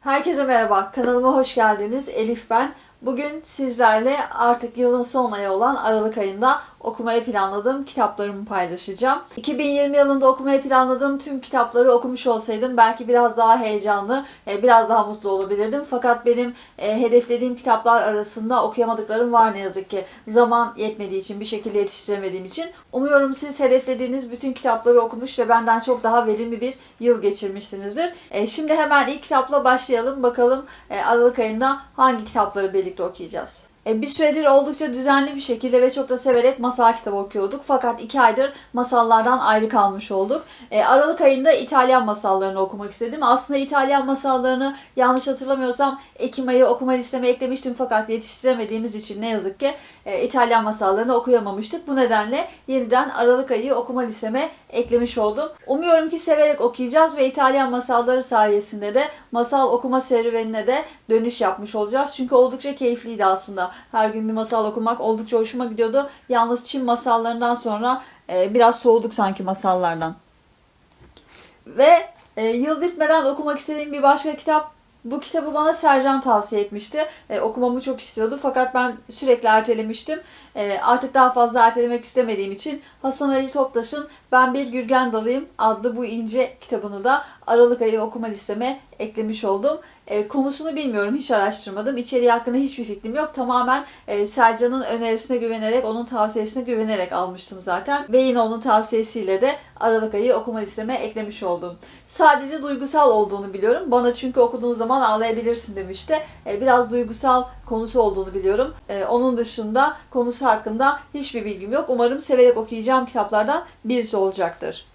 Herkese merhaba, kanalıma hoş geldiniz. Elif ben. Bugün sizlerle artık yılın son ayı olan Aralık ayında okumayı planladığım kitaplarımı paylaşacağım. 2020 yılında okumayı planladığım tüm kitapları okumuş olsaydım belki biraz daha heyecanlı, e, biraz daha mutlu olabilirdim. Fakat benim e, hedeflediğim kitaplar arasında okuyamadıklarım var ne yazık ki. Zaman yetmediği için, bir şekilde yetiştiremediğim için. Umuyorum siz hedeflediğiniz bütün kitapları okumuş ve benden çok daha verimli bir yıl geçirmişsinizdir. E, Şimdi hemen ilk kitapla başlayalım. Bakalım Aralık ayında hangi kitapları birlikte okuyacağız. E, Bir süredir oldukça düzenli bir şekilde ve çok da severek masal kitabı okuyorduk. Fakat iki aydır masallardan ayrı kalmış olduk. E, Aralık ayında İtalyan masallarını okumak istedim. Aslında İtalyan masallarını yanlış hatırlamıyorsam Ekim ayı okuma listeme eklemiştim fakat yetiştiremediğimiz için ne yazık ki e, İtalyan masallarını okuyamamıştık. Bu nedenle yeniden Aralık ayı okuma listeme eklemiş oldum. Umuyorum ki severek okuyacağız ve İtalyan masalları sayesinde de masal okuma serüvenine de dönüş yapmış olacağız. Çünkü oldukça keyifliydi aslında. Her gün bir masal okumak oldukça hoşuma gidiyordu. Yalnız Çin masallarından sonra e, biraz soğuduk sanki masallardan. Ve e, yıl bitmeden okumak istediğim bir başka kitap bu kitabı bana Sercan tavsiye etmişti. E, okumamı çok istiyordu fakat ben sürekli ertelemiştim. E, artık daha fazla ertelemek istemediğim için Hasan Ali Toptaş'ın Ben Bir Gürgen Dalıyım adlı bu ince kitabını da Aralık ayı okuma listeme eklemiş oldum. E, konusunu bilmiyorum, hiç araştırmadım. İçeriği hakkında hiçbir fikrim yok. Tamamen e, Sercan'ın önerisine güvenerek, onun tavsiyesine güvenerek almıştım zaten. Ve yine onun tavsiyesiyle de Aralık ayı okuma listeme eklemiş oldum. Sadece duygusal olduğunu biliyorum. Bana çünkü okuduğun zaman ağlayabilirsin demişti. E, biraz duygusal konusu olduğunu biliyorum. E, onun dışında konusu hakkında hiçbir bilgim yok. Umarım severek okuyacağım kitaplardan birisi olacaktır.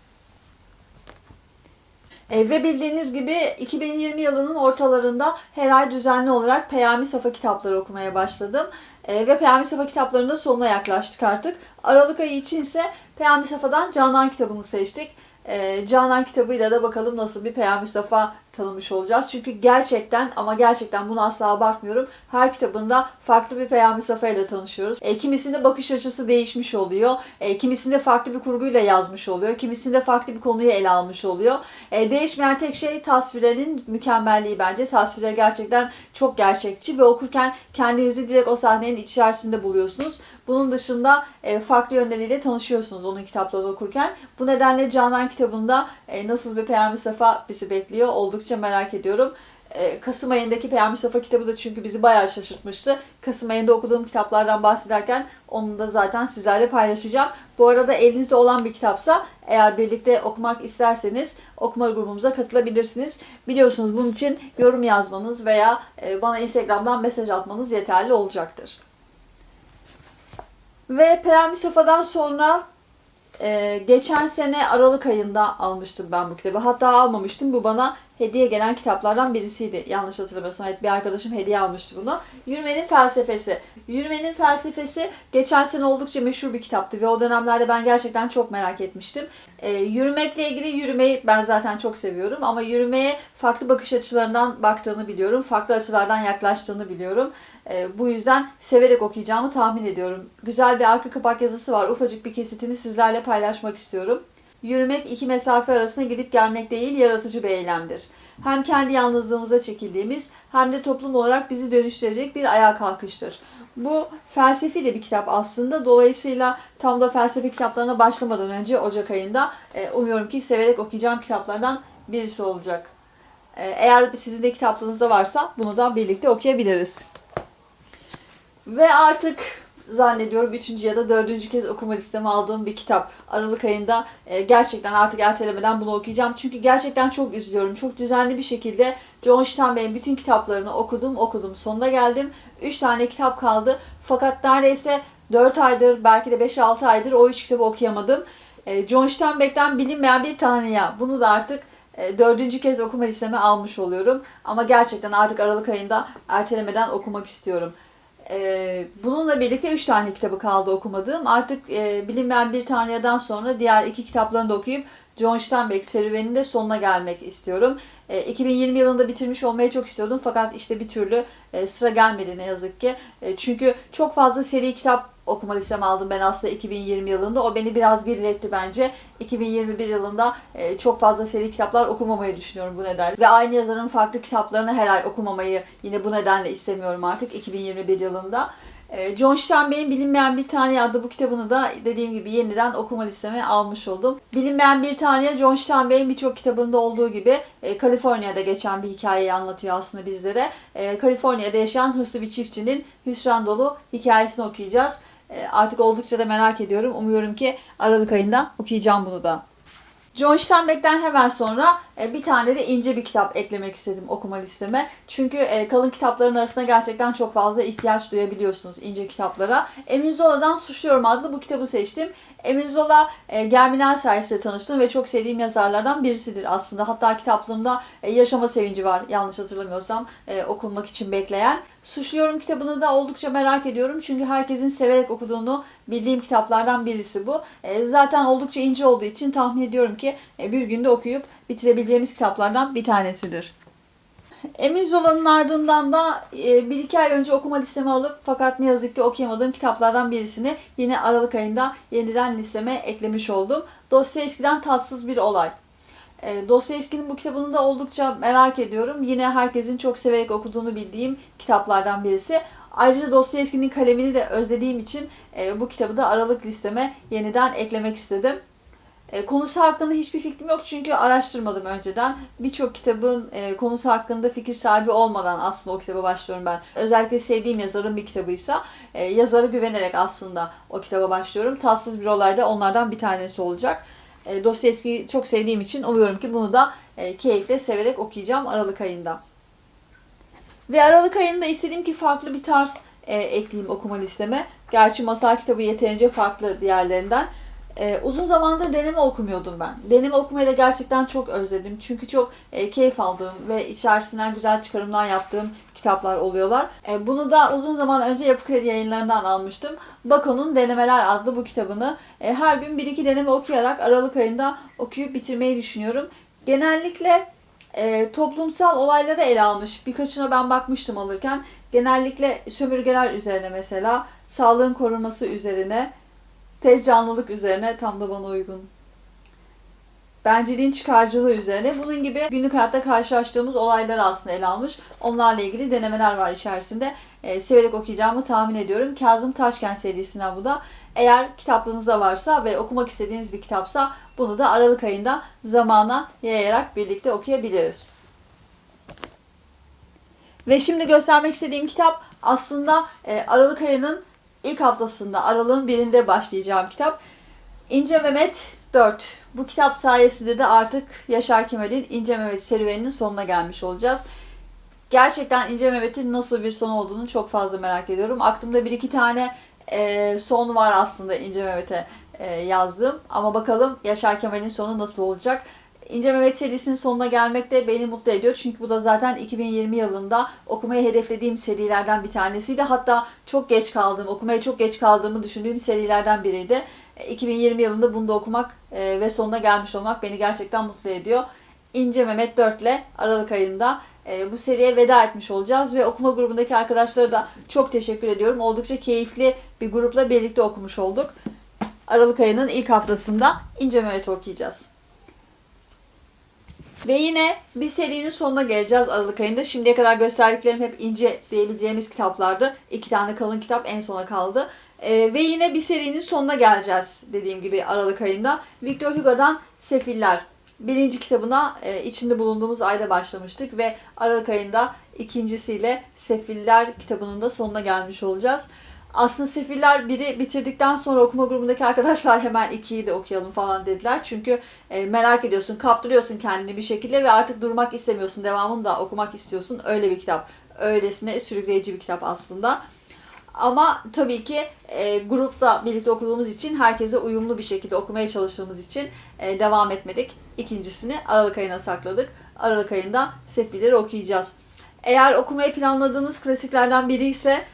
E, ve bildiğiniz gibi 2020 yılının ortalarında her ay düzenli olarak Peyami Safa kitapları okumaya başladım. E, ve Peyami Safa kitaplarının sonuna yaklaştık artık. Aralık ayı için ise Peyami Safa'dan Canan kitabını seçtik. E, Canan kitabıyla da bakalım nasıl bir Peyami Safa tanımış olacağız. Çünkü gerçekten ama gerçekten bunu asla abartmıyorum. Her kitabında farklı bir Peyami Safa ile tanışıyoruz. E, kimisinde bakış açısı değişmiş oluyor. E, kimisinde farklı bir kurguyla yazmış oluyor. Kimisinde farklı bir konuyu ele almış oluyor. E, değişmeyen tek şey tasvirenin mükemmelliği bence. Tasvirler gerçekten çok gerçekçi ve okurken kendinizi direkt o sahnenin içerisinde buluyorsunuz. Bunun dışında e, farklı yönleriyle tanışıyorsunuz onun kitaplarını okurken. Bu nedenle Canan kitabında e, nasıl bir Peyami Safa bizi bekliyor oldukça merak ediyorum. E, Kasım ayındaki Peyami Safa kitabı da çünkü bizi bayağı şaşırtmıştı. Kasım ayında okuduğum kitaplardan bahsederken onu da zaten sizlerle paylaşacağım. Bu arada elinizde olan bir kitapsa eğer birlikte okumak isterseniz okuma grubumuza katılabilirsiniz. Biliyorsunuz bunun için yorum yazmanız veya e, bana Instagram'dan mesaj atmanız yeterli olacaktır. Ve Peyami Safa'dan sonra e, geçen sene Aralık ayında almıştım ben bu kitabı. Hatta almamıştım. Bu bana hediye gelen kitaplardan birisiydi. Yanlış hatırlamıyorsam. Evet bir arkadaşım hediye almıştı bunu. Yürümenin Felsefesi. Yürümenin Felsefesi geçen sene oldukça meşhur bir kitaptı ve o dönemlerde ben gerçekten çok merak etmiştim. E, yürümekle ilgili yürümeyi ben zaten çok seviyorum ama yürümeye farklı bakış açılarından baktığını biliyorum. Farklı açılardan yaklaştığını biliyorum. E, bu yüzden severek okuyacağımı tahmin ediyorum. Güzel bir arka kapak yazısı var. Ufacık bir kesitini sizlerle paylaşmak istiyorum. Yürümek iki mesafe arasında gidip gelmek değil, yaratıcı bir eylemdir. Hem kendi yalnızlığımıza çekildiğimiz hem de toplum olarak bizi dönüştürecek bir ayağa kalkıştır. Bu felsefi de bir kitap aslında. Dolayısıyla tam da felsefe kitaplarına başlamadan önce Ocak ayında e, umuyorum ki severek okuyacağım kitaplardan birisi olacak. E, eğer sizin de kitaplarınızda varsa bunu da birlikte okuyabiliriz. Ve artık zannediyorum üçüncü ya da dördüncü kez okuma listeme aldığım bir kitap. Aralık ayında e, gerçekten artık ertelemeden bunu okuyacağım. Çünkü gerçekten çok üzülüyorum. Çok düzenli bir şekilde John Steinbeck'in bütün kitaplarını okudum, okudum. Sonuna geldim. Üç tane kitap kaldı. Fakat neredeyse 4 aydır, belki de 5-6 aydır o üç kitabı okuyamadım. E, John Steinbeck'ten bilinmeyen bir tanrıya. Bunu da artık e, dördüncü kez okuma listeme almış oluyorum. Ama gerçekten artık Aralık ayında ertelemeden okumak istiyorum. Ee, bununla birlikte 3 tane kitabı kaldı okumadığım. Artık e, Bilinmeyen Bir Tanrı'dan sonra diğer iki kitaplarını da okuyup John Steinbeck serüveninde sonuna gelmek istiyorum. E, 2020 yılında bitirmiş olmayı çok istiyordum fakat işte bir türlü e, sıra gelmedi ne yazık ki. E, çünkü çok fazla seri kitap okuma listeme aldım ben aslında 2020 yılında. O beni biraz geriletti bence. 2021 yılında e, çok fazla seri kitaplar okumamayı düşünüyorum bu nedenle. Ve aynı yazarın farklı kitaplarını her ay okumamayı yine bu nedenle istemiyorum artık 2021 yılında. E, John Steinbeck'in Bilinmeyen Bir Tanrı adlı bu kitabını da dediğim gibi yeniden okuma listeme almış oldum. Bilinmeyen Bir Tanrı'ya John Steinbeck'in birçok kitabında olduğu gibi e, Kaliforniya'da geçen bir hikayeyi anlatıyor aslında bizlere. E, Kaliforniya'da yaşayan hırslı bir çiftçinin hüsran dolu hikayesini okuyacağız. E, artık oldukça da merak ediyorum. Umuyorum ki Aralık ayında okuyacağım bunu da. John Steinbeck'ten hemen sonra e, bir tane de ince bir kitap eklemek istedim okuma listeme. Çünkü e, kalın kitapların arasında gerçekten çok fazla ihtiyaç duyabiliyorsunuz ince kitaplara. Emin Zola'dan Suçluyorum adlı bu kitabı seçtim. Emin Zola e, Germinal sayesinde tanıştım ve çok sevdiğim yazarlardan birisidir aslında. Hatta kitaplığımda e, Yaşama Sevinci var yanlış hatırlamıyorsam e, okunmak için bekleyen. Suçluyorum kitabını da oldukça merak ediyorum çünkü herkesin severek okuduğunu bildiğim kitaplardan birisi bu. E, zaten oldukça ince olduğu için tahmin ediyorum ki e, bir günde okuyup bitirebileceğimiz kitaplardan bir tanesidir. Emin Zola'nın ardından da e, bir iki ay önce okuma listeme alıp fakat ne yazık ki okuyamadığım kitaplardan birisini yine Aralık ayında yeniden listeme eklemiş oldum. Dostoyevski'den Tatsız Bir Olay. E, Dostoyevski'nin bu kitabını da oldukça merak ediyorum. Yine herkesin çok severek okuduğunu bildiğim kitaplardan birisi. Ayrıca Dostoyevski'nin kalemini de özlediğim için e, bu kitabı da Aralık listeme yeniden eklemek istedim. E, konusu hakkında hiçbir fikrim yok çünkü araştırmadım önceden. Birçok kitabın e, konusu hakkında fikir sahibi olmadan aslında o kitaba başlıyorum ben. Özellikle sevdiğim yazarın bir kitabıysa e, yazara güvenerek aslında o kitaba başlıyorum. Tatsız bir olay da onlardan bir tanesi olacak. E, Dostoyevski'yi çok sevdiğim için umuyorum ki bunu da e, keyifle severek okuyacağım Aralık ayında. Ve Aralık ayında istediğim ki farklı bir tarz ekleyeyim okuma listeme. Gerçi masal kitabı yeterince farklı diğerlerinden. Ee, uzun zamandır deneme okumuyordum ben. Deneme okumayı da gerçekten çok özledim. Çünkü çok e, keyif aldığım ve içerisinden güzel çıkarımlar yaptığım kitaplar oluyorlar. E, bunu da uzun zaman önce Yapı Kredi yayınlarından almıştım. Bako'nun Denemeler adlı bu kitabını e, her gün bir iki deneme okuyarak Aralık ayında okuyup bitirmeyi düşünüyorum. Genellikle e, toplumsal olayları ele almış. Birkaçına ben bakmıştım alırken. Genellikle sömürgeler üzerine mesela, sağlığın korunması üzerine, tez canlılık üzerine tam da bana uygun. Bencilliğin çıkarcılığı üzerine bunun gibi günlük hayatta karşılaştığımız olayları aslında ele almış. Onlarla ilgili denemeler var içerisinde. E, severek okuyacağımı tahmin ediyorum. Kazım Taşkent serisinden bu da. Eğer kitaplığınızda varsa ve okumak istediğiniz bir kitapsa bunu da Aralık ayında zamana yayarak birlikte okuyabiliriz. Ve şimdi göstermek istediğim kitap aslında e, Aralık ayının ilk haftasında Aralık'ın birinde başlayacağım kitap. İnce Mehmet 4. Bu kitap sayesinde de artık Yaşar Kemal'in İnce Mehmet serüveninin sonuna gelmiş olacağız. Gerçekten İnce Mehmet'in nasıl bir son olduğunu çok fazla merak ediyorum. Aklımda bir iki tane e, son var aslında İnce Mehmet'e e, yazdığım. Ama bakalım Yaşar Kemal'in sonu nasıl olacak. İnce Mehmet serisinin sonuna gelmek de beni mutlu ediyor. Çünkü bu da zaten 2020 yılında okumayı hedeflediğim serilerden bir tanesiydi. Hatta çok geç kaldığım, okumaya çok geç kaldığımı düşündüğüm serilerden biriydi. 2020 yılında bunu da okumak e, ve sonuna gelmiş olmak beni gerçekten mutlu ediyor. İnce Mehmet 4 ile Aralık ayında e, bu seriye veda etmiş olacağız ve okuma grubundaki arkadaşlara da çok teşekkür ediyorum. Oldukça keyifli bir grupla birlikte okumuş olduk. Aralık ayının ilk haftasında İnce Mehmet okuyacağız. Ve yine bir serinin sonuna geleceğiz Aralık ayında. Şimdiye kadar gösterdiklerim hep ince diyebileceğimiz kitaplardı. İki tane kalın kitap en sona kaldı. Ee, ve yine bir serinin sonuna geleceğiz dediğim gibi Aralık ayında. Victor Hugo'dan Sefiller. Birinci kitabına e, içinde bulunduğumuz ayda başlamıştık ve Aralık ayında ikincisiyle Sefiller kitabının da sonuna gelmiş olacağız. Aslında Sefiller biri bitirdikten sonra okuma grubundaki arkadaşlar hemen ikiyi de okuyalım falan dediler. Çünkü e, merak ediyorsun, kaptırıyorsun kendini bir şekilde ve artık durmak istemiyorsun. Devamını da okumak istiyorsun. Öyle bir kitap. Öylesine sürükleyici bir kitap aslında. Ama tabii ki e, grupla birlikte okuduğumuz için herkese uyumlu bir şekilde okumaya çalıştığımız için e, devam etmedik. İkincisini Aralık ayına sakladık. Aralık ayında Sefilleri okuyacağız. Eğer okumayı planladığınız klasiklerden biri ise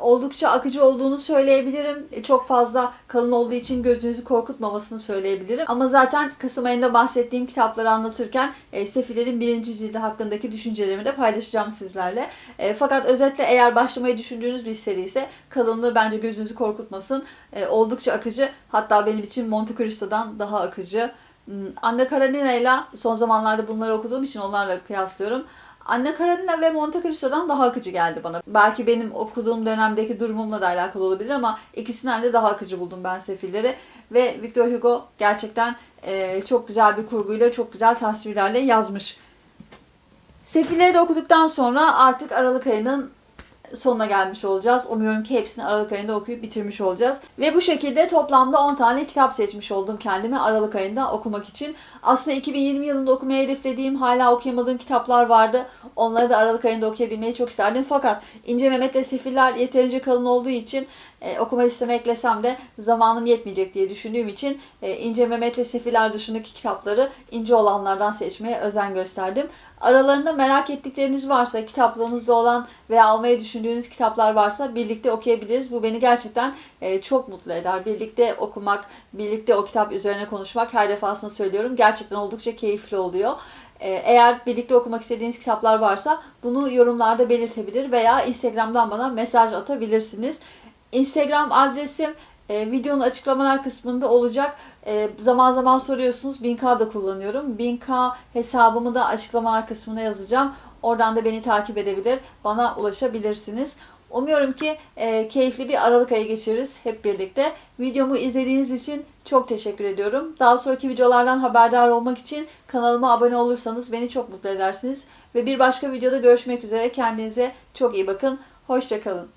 oldukça akıcı olduğunu söyleyebilirim. E, Çok fazla kalın olduğu için gözünüzü korkutmamasını söyleyebilirim. Ama zaten Kasım ayında bahsettiğim kitapları anlatırken e, Sefiller'in birinci cildi hakkındaki düşüncelerimi de paylaşacağım sizlerle. E, fakat özetle eğer başlamayı düşündüğünüz bir seri ise kalınlığı bence gözünüzü korkutmasın. E, oldukça akıcı. Hatta benim için Monte Cristo'dan daha akıcı. Hmm, Anne Karenina ile son zamanlarda bunları okuduğum için onlarla kıyaslıyorum. Anne Karenina ve Monte Cristo'dan daha akıcı geldi bana. Belki benim okuduğum dönemdeki durumumla da alakalı olabilir ama ikisinden de daha akıcı buldum ben Sefilleri. Ve Victor Hugo gerçekten e, çok güzel bir kurguyla, çok güzel tasvirlerle yazmış. Sefilleri de okuduktan sonra artık Aralık ayının sonuna gelmiş olacağız. Umuyorum ki hepsini Aralık ayında okuyup bitirmiş olacağız. Ve bu şekilde toplamda 10 tane kitap seçmiş oldum kendime Aralık ayında okumak için. Aslında 2020 yılında okumaya hedeflediğim, hala okuyamadığım kitaplar vardı. Onları da Aralık ayında okuyabilmeyi çok isterdim. Fakat İnce Mehmet'le Sefiller yeterince kalın olduğu için e, okuma listeme eklesem de zamanım yetmeyecek diye düşündüğüm için e, İnce Mehmet ve Sefiller dışındaki kitapları ince olanlardan seçmeye özen gösterdim. Aralarında merak ettikleriniz varsa, kitaplığınızda olan veya almayı düşündüğünüz kitaplar varsa birlikte okuyabiliriz. Bu beni gerçekten e, çok mutlu eder. Birlikte okumak, birlikte o kitap üzerine konuşmak her defasında söylüyorum. Gerçekten oldukça keyifli oluyor. E, Eğer birlikte okumak istediğiniz kitaplar varsa bunu yorumlarda belirtebilir veya Instagram'dan bana mesaj atabilirsiniz. Instagram adresim e, videonun açıklamalar kısmında olacak. E, zaman zaman soruyorsunuz. 1000K da kullanıyorum. 1000K hesabımı da açıklamalar kısmına yazacağım. Oradan da beni takip edebilir, bana ulaşabilirsiniz. Umuyorum ki e, keyifli bir Aralık ayı geçiririz hep birlikte. Videomu izlediğiniz için çok teşekkür ediyorum. Daha sonraki videolardan haberdar olmak için kanalıma abone olursanız beni çok mutlu edersiniz. Ve bir başka videoda görüşmek üzere. Kendinize çok iyi bakın. Hoşçakalın.